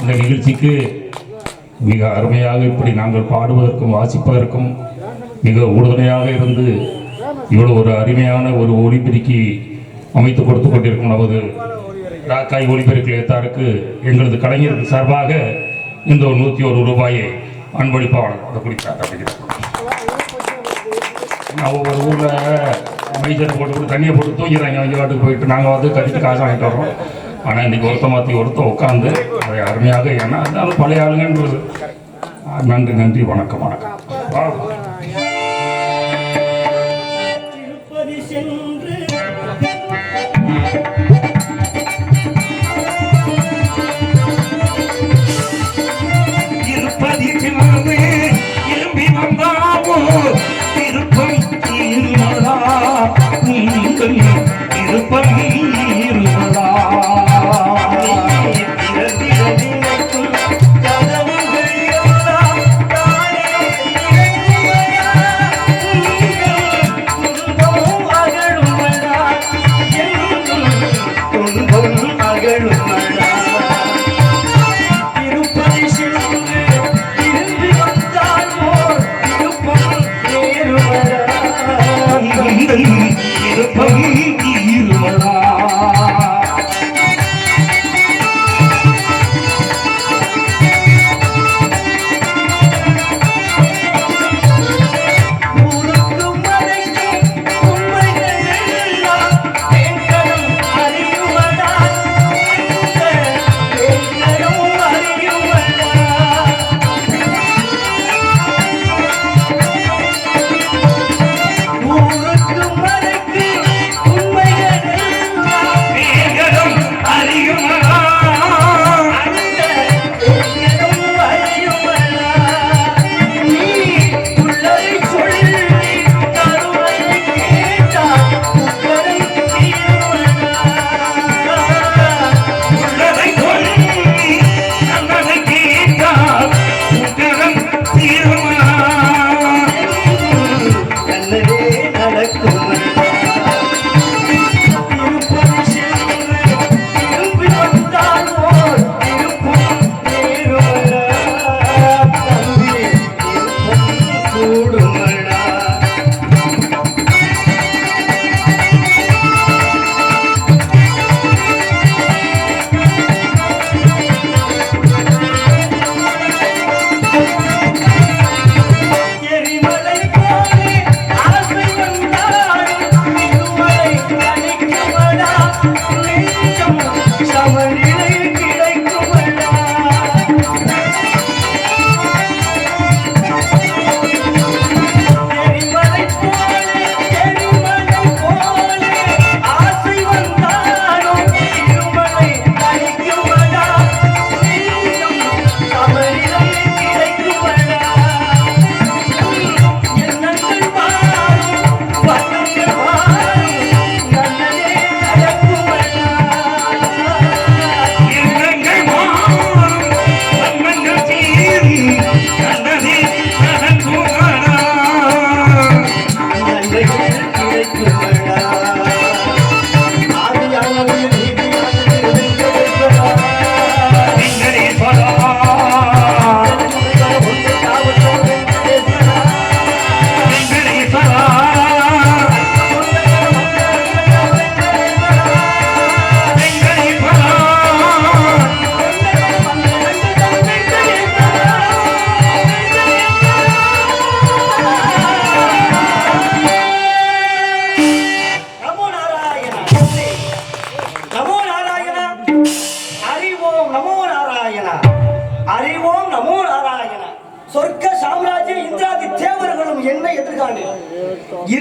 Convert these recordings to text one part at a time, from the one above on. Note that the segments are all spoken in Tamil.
இந்த நிகழ்ச்சிக்கு மிக அருமையாக இப்படி நாங்கள் பாடுவதற்கும் வாசிப்பதற்கும் மிக உறுதுணையாக இருந்து இவ்வளவு ஒரு அருமையான ஒரு ஒளிபெருக்கி அமைத்து கொடுத்து கொண்டிருக்கும் நமது ராக்காய் ஒளிபெருக்கி ஏத்தாருக்கு எங்களது கலைஞர்கள் சார்பாக இந்த ஒரு நூற்றி ஒரு ரூபாயை அன்பளிப்பாளர் அதை அப்படிங்கிறார். நான் ஒவ்வொரு ஊரில் மைசரை போட்டு போட்டு தண்ணியை போட்டு தூங்கிறாங்க அவங்க வாட்டுக்கு போயிட்டு. நாங்கள் வந்து கட்டிட்டு காசு வாங்கிட்டு வரோம் ஆனால் இன்னைக்கு ஒருத்த மாற்றி ஒருத்த உட்காந்து அருமையாக ஏன்னா இருந்தாலும் பழைய ஆளுங்கன்றது நன்றி நன்றி வணக்கம் வணக்கம்.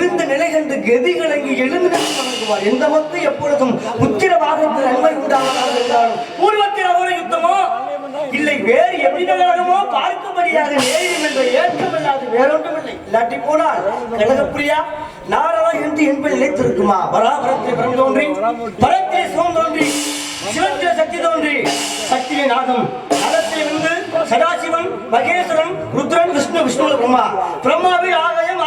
இருந்த நிலை கண்டு கதி கலங்கி எழுந்து நின்று வணங்குவார் எந்த மக்கள் எப்பொழுதும் உத்திர பாகத்தில் நன்மை உண்டாவதாக இருந்தாலும் பூர்வத்தில் யுத்தமோ? இல்லை வேறு எவ்விதமாகவோ பார்க்கும்படியாக நேரிடும் என்ற ஏற்றமில்லாது வேறொன்றுமில்லை. இல்லாட்டி போனால் கழகப்பிரியா நாரதா என்று என்பது நிலைத்திருக்குமா? பராபரத்தை பரம் தோன்றி பரத்தை சிவம் தோன்றி சிவத்தில சக்தி தோன்றி சக்தியை நாதம் நலத்தில் இருந்து சதாசிவன் மகேஸ்வரன் ருத்ரன் விஷ்ணு விஷ்ணு பிரம்மா பிரம்மாவில் ஆகாயம்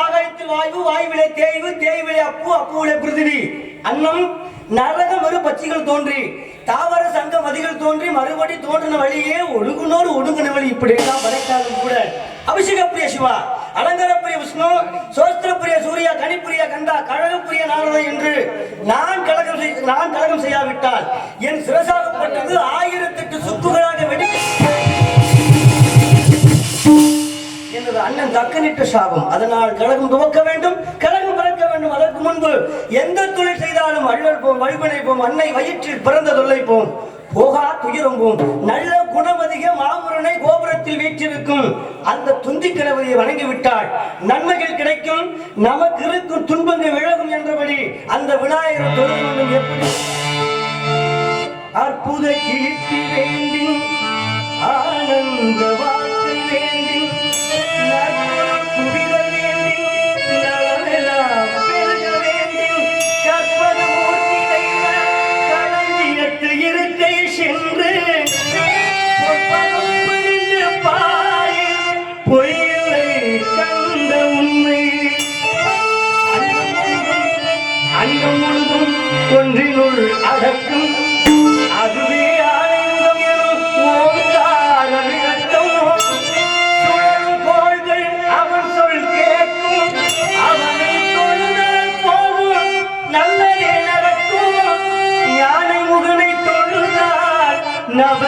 ஆகாயத்தில் வாய்வு வாய்விலை தேய்வு தேய்விலை அப்பு அப்புவிலை பிருதிவி அன்னம் நரகம் ஒரு பட்சிகள் தோன்றி தாவர சங்க மதிகள் தோன்றி மறுபடி தோன்றின வழியே ஒழுங்குனோடு ஒடுங்கின வழி. இப்படி எல்லாம் வரைக்காலும் கூட. அபிஷேக பிரிய சிவா அலங்கார பிரிய விஷ்ணு சோஸ்திர பிரிய சூர்யா கனிப்பிரிய கந்தா கழக பிரிய நாரத என்று நான் கழகம் நான் கழகம் செய்யாவிட்டால் என் சிரசாகப்பட்டது ஆயிரத்தெட்டு சுக்குகளாக வெடி எனது அண்ணன் தக்கனிட்ட சாபம். அதனால் கழகம் துவக்க வேண்டும் கழகம் பிறக்க வேண்டும். அதற்கு முன்பு எந்த தொழில் செய்தாலும் அழுவல் வழிபணைப்போம் அன்னை வயிற்றில் பிறந்த தொல்லைப்போம். போகா துயரம் நல்ல குணமதிக மாமுரனை கோபுரத்தில் வீற்றிருக்கும். அந்த துந்தி கிழவதியை வணங்கிவிட்டால் நன்மைகள் கிடைக்கும். நமக்கு இருக்கும் துன்பங்கள் விலகும் என்றபடி அந்த விநாயகர் தொழில் எப்படி? அற்புத கீர்த்தி வேண்டி ஆனந்தவா பொய்யில்லை கண்ட உண்மை அண்டம் முழுதும் ஒன்றினுள் அடக்கும். அதுவே ஆனந்தம் எனும் ஓங்கார விளக்கம். சுழலும் கோள்கள் அவன் சொல் கேட்கும். அவனை தொழுதால் போதும் நல்லதே நடக்கும். ஞானை முகனை தொழுதால் நவகிரகங்கள்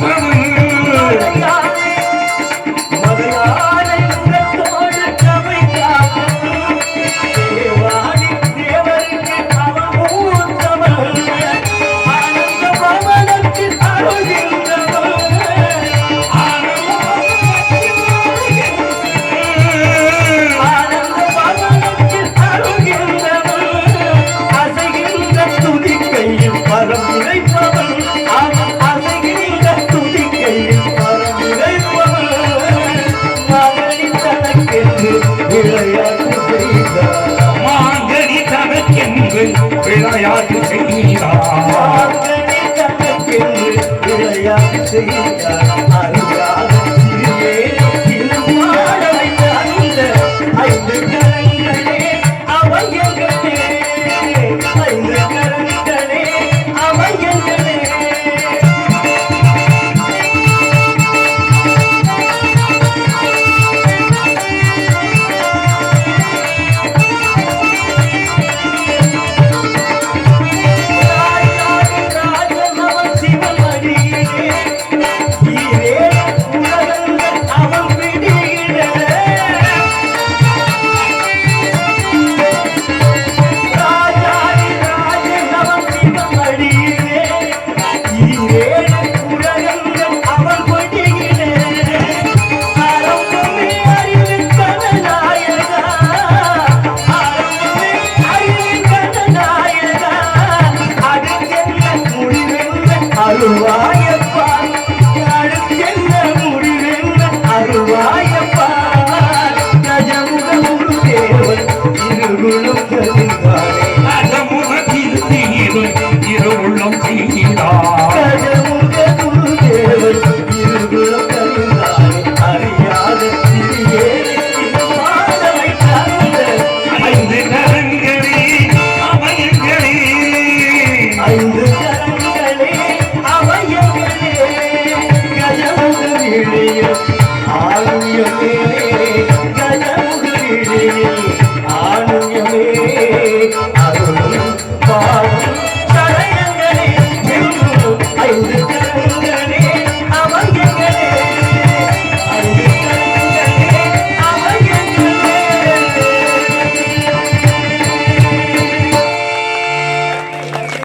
Vamos! விளையாட்டு செய்தார். மகனி விளையாட்டு செய்தார். ஆளுயமே அருளும் பாடும் சடைய